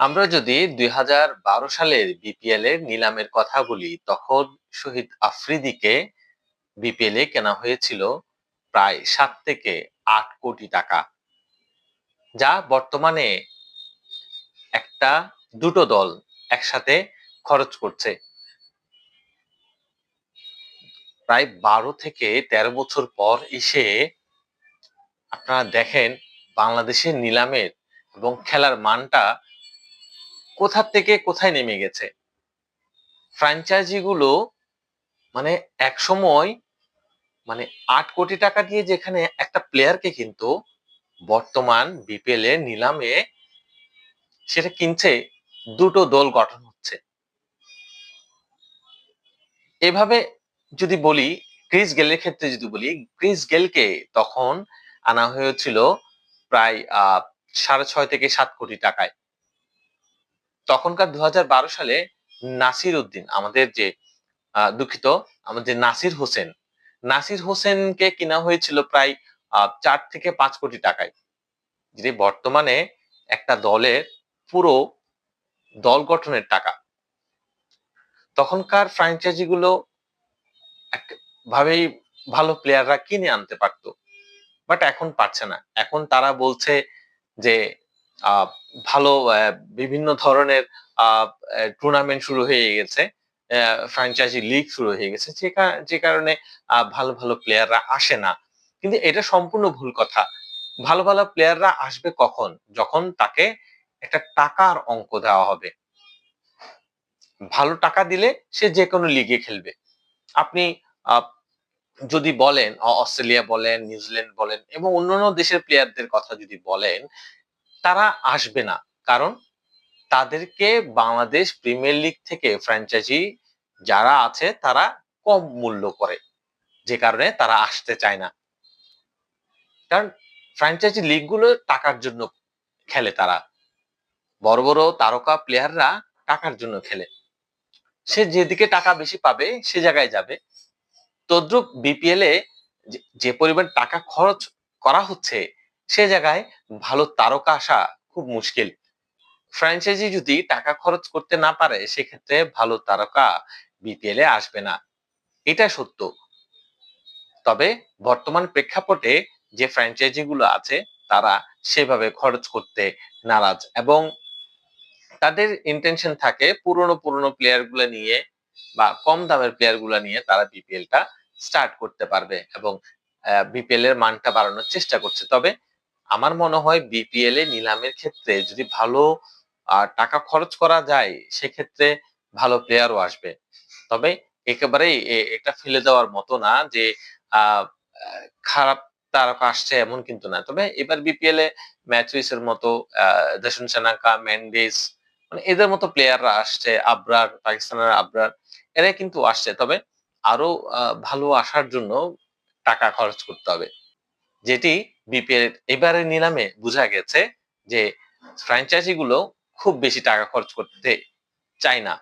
আমরা যদি দুই হাজার বারো সালের বিপিএল এর নিলামের কথা বলি, তখন শহীদ আফ্রিদিকে বিপিএল এ কেনা হয়েছিল প্রায় সাত থেকে আট কোটি টাকা, যা বর্তমানে একটা দুটো দল একসাথে খরচ করছে। প্রায় বারো থেকে তেরো বছর পর এসে আপনারা দেখেন বাংলাদেশের নিলামের এবং খেলার মানটা কোথা থেকে কোথায় নেমে গেছে? ফ্র্যাঞ্চাইজি গুলো মানে এক সময় মানে আট কোটি টাকা দিয়ে যেখানে একটা প্লেয়ারকে কিন্তু, বর্তমান বিপিএল এর নিলামে সেটা কিনছে, দুটো দল গঠন হচ্ছে। এভাবে যদি বলি ক্রিস গেলের ক্ষেত্রে যদি বলি ক্রিস গেলকে তখন আনা হয়েছিল প্রায়, আহ, সাড়ে ছয় থেকে সাত কোটি টাকায়। তখনকার দু হাজার বারো সালে নাসির উদ্দিন, আমাদের যে দুঃখিত, আমাদের নাসির হোসেন, নাসির হোসেনকে কিনা হয়েছিল প্রায় চার থেকে পাঁচ কোটি টাকায়। যে বর্তমানে একটা দলের পুরো দল গঠনের টাকা। তখনকার ফ্র্যাঞ্চাইজি গুলো ভাবেই ভালো প্লেয়াররা কিনে আনতে পারত বাট এখন পারছে না। এখন তারা বলছে যে ভালো বিভিন্ন ধরনের টুর্নামেন্ট শুরু হয়ে গেছে। ফ্র্যাঞ্চাইজি লিগ শুরু হয়ে গেছে। যে কারণে ভালো ভালো প্লেয়াররা আসে না। কিন্তু এটা সম্পূর্ণ ভুল কথা। ভালো ভালো প্লেয়াররা আসবে কখন? যখন তাকে একটা টাকার অঙ্ক দেওয়া হবে। ভালো টাকা দিলে সে যে কোনো লিগে খেলবে। আপনি যদি বলেন অস্ট্রেলিয়া বলেন, নিউজিল্যান্ড বলেন, এবং অন্যান্য দেশের প্লেয়ারদের কথা যদি বলেন তারা আসবে না। কারণ তাদেরকে বাংলাদেশ প্রিমিয়ার লিগ থেকে ফ্র্যাঞ্চাইজি যারা আছে, তারা কম মূল্য করে। যে কারণে তারা আসতে চায় না। কারণ ফ্র্যাঞ্চাইজি লিগগুলো টাকার জন্য খেলে তারা। বড় বড় তারকা প্লেয়াররা টাকার জন্য খেলে। সে যেদিকে টাকা বেশি পাবে, সে জায়গায় যাবে। তদ্রুপ বিপিএল এ যে পরিমাণ টাকা খরচ করা হচ্ছে সে জায়গায় ভালো তারকা আসা খুব মুশকিল। ফ্র্যাঞ্চাইজি যদি টাকা খরচ করতে না পারে, সেক্ষেত্রে ভালো তারকা বিপিএল এ আসবে না। এটা সত্য। তবে বর্তমান প্রেক্ষাপটে যে ফ্র্যাঞ্চাইজি গুলো আছে, তারা সেভাবে খরচ করতে নারাজ এবং তাদের ইন্টেনশন থাকে পুরনো পুরনো প্লেয়ারগুলো নিয়ে বা কম দামের প্লেয়ারগুলো নিয়ে তারা বিপিএল টা স্টার্ট করতে পারবে এবং বিপিএল এর মানটা বাড়ানোর চেষ্টা করছে। তবে আমার মনে হয় বিপিএল এ নিলামের ক্ষেত্রে যদি ভালো টাকা খরচ করা যায়, সেক্ষেত্রে ভালো প্লেয়ারও আসবে। তবে একেবারেই এটা ফেলে দেওয়ার মতো না যে খারাপ তারকা আসছে এমন কিন্তু না। তবে এবার বিপিএল এ ম্যাচুইস এর মতো দেশন সেনাকা ম্যান্ডিস মানে এদের মতো প্লেয়াররা আসছে আবরার পাকিস্তানের আবরার এরা কিন্তু আসছে। তবে আরও ভালো আসার জন্য টাকা খরচ করতে হবে। যেটি বিপিএল এবারে নিলামে বোঝা গেছে যে ফ্র্যাঞ্চাইজি গুলো খুব বেশি টাকা খরচ করতে চায় না।